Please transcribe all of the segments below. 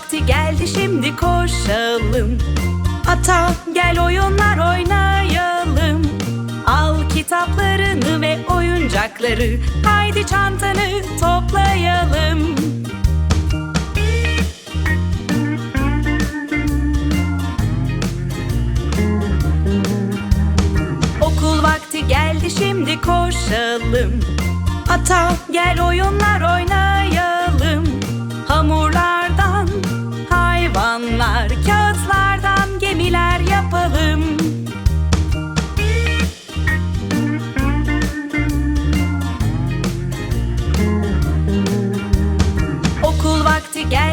vakti geldi şimdi koşalım. Ata gel oyunlar oynayalım. Al kitaplarını ve oyuncakları Haydi çantanı toplayalım. Okul vakti geldi şimdi koşalım. Ata gel oyunlar oynayalım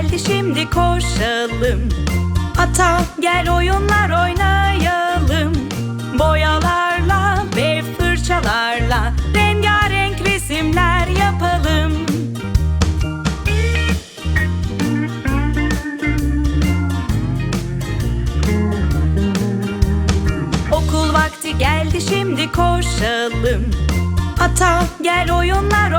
geldi şimdi koşalım. Ata gel oyunlar oynayalım. Boyalarla ve fırçalarla Rengarenk resimler yapalım. Okul vakti geldi şimdi koşalım. Ata gel oyunlar